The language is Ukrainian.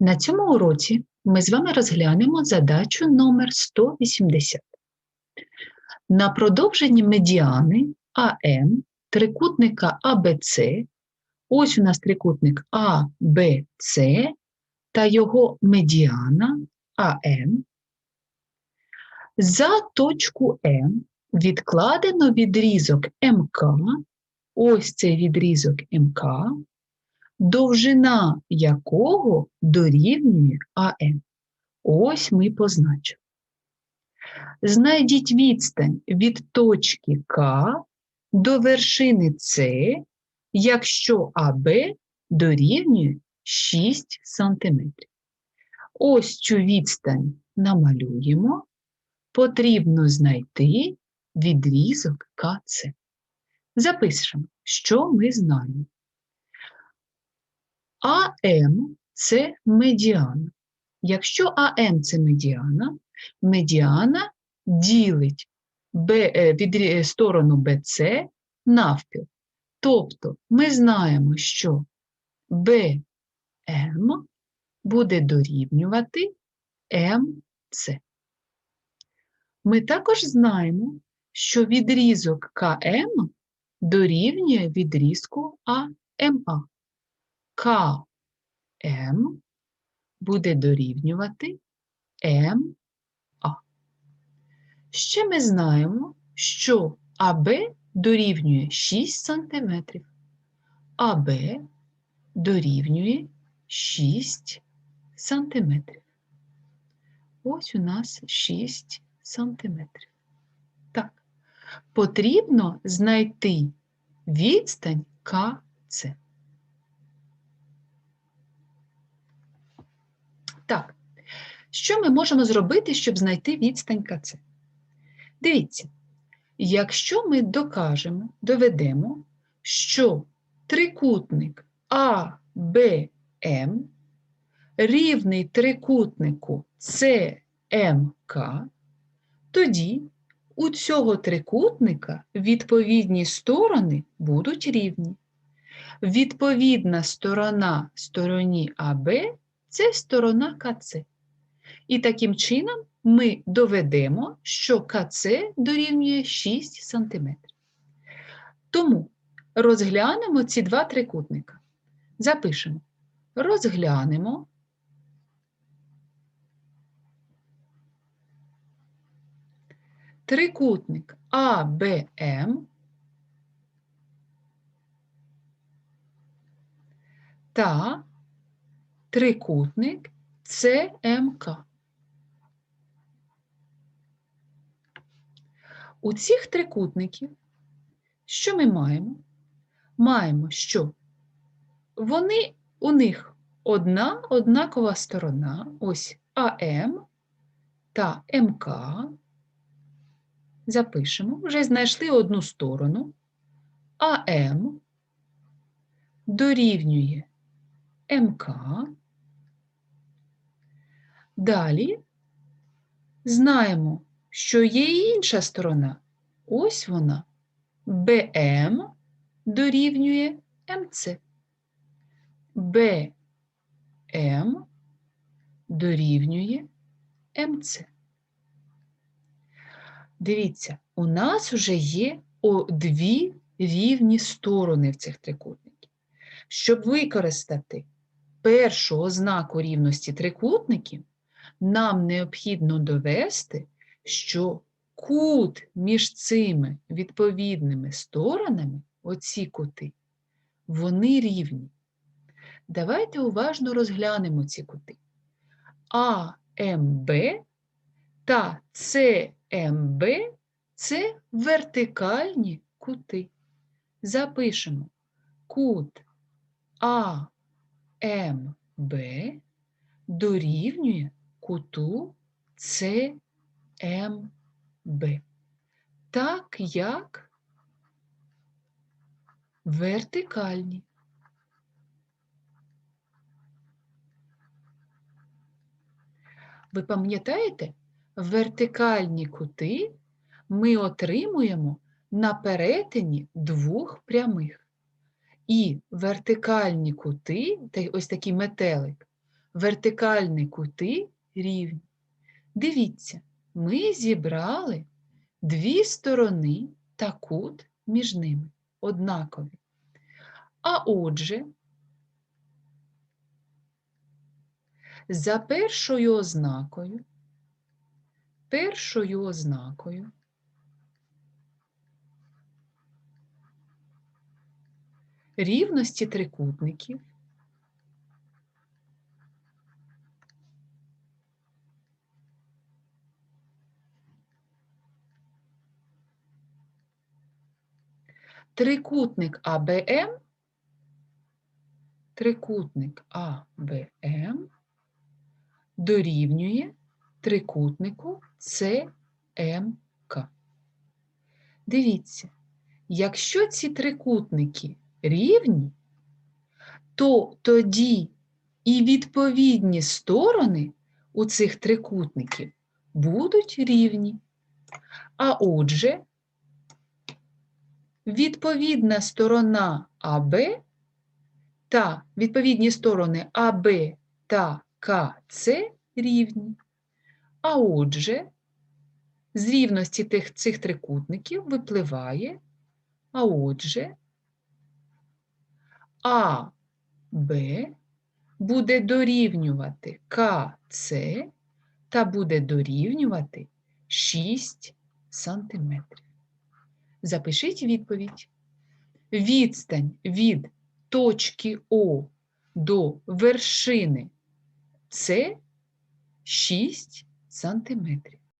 На цьому уроці ми з вами розглянемо задачу номер 180. На продовженні медіани АМ трикутника АБЦ, ось у нас трикутник АБЦ та його медіана АМ, за точку М відкладено відрізок МК, ось цей відрізок МК, довжина якого дорівнює АМ. Ось ми позначили. Знайдіть відстань від точки К до вершини С, якщо АБ дорівнює 6 см. Ось цю відстань намалюємо. Потрібно знайти відрізок КЦ. Запишемо, що ми знаємо. АМ це медіана. Якщо АМ це медіана, медіана ділить Б, е, сторону БЦ навпіл. Тобто ми знаємо, що БМ буде дорівнювати МЦ. Ми також знаємо, що відрізок КМ дорівнює відрізку АМА. КМ буде дорівнювати МА. Ще ми знаємо, що АБ дорівнює 6 см, АБ дорівнює 6 см. Ось у нас 6 см. Так, потрібно знайти відстань КЦ. Так, що ми можемо зробити, щоб знайти відстань КЦ? Дивіться, якщо ми докажемо, доведемо, що трикутник АБМ рівний трикутнику ЦМК, тоді у цього трикутника відповідні сторони будуть рівні. Відповідна сторона стороні АБ це сторона КЦ. І таким чином ми доведемо, що КЦ дорівнює 6 см. Тому розглянемо ці два трикутника. Запишемо. Розглянемо трикутник АБМ та трикутник ЦМК. У цих трикутників що ми маємо? Маємо, що вони, у них одна однакова сторона, ось АМ та МК. Запишемо, вже знайшли одну сторону. АМ дорівнює МК. Далі знаємо, що є інша сторона. Ось вона. БМ дорівнює МЦ. БМ дорівнює МЦ. Дивіться, у нас вже є дві рівні сторони в цих трикутників. Щоб використати першу ознаку рівності трикутників, нам необхідно довести, що кут між цими відповідними сторонами, оці кути, вони рівні. Давайте уважно розглянемо ці кути. АМБ та ЦМБ це вертикальні кути. Запишемо кут АМБ дорівнює куту ЦМБ. Так як вертикальні. Ви пам'ятаєте, вертикальні кути ми отримуємо на перетині двох прямих. І вертикальні кути, ось такий метелик, вертикальні кути рівні. Дивіться, ми зібрали дві сторони та кут між ними однакові. А отже, за першою ознакою, першою ознакою рівності трикутників трикутник АБМ, трикутник АБМ дорівнює трикутнику ЦМК. Дивіться, якщо ці трикутники рівні, то тоді і відповідні сторони у цих трикутників будуть рівні. А отже, відповідна сторона АБ та відповідні сторони АБ та КЦ рівні. А отже, з рівності тих, цих трикутників випливає, а отже, АБ буде дорівнювати КЦ та буде дорівнювати 6 сантиметрів. Запишіть відповідь. Відстань від точки О до вершини С 6 сантиметрів.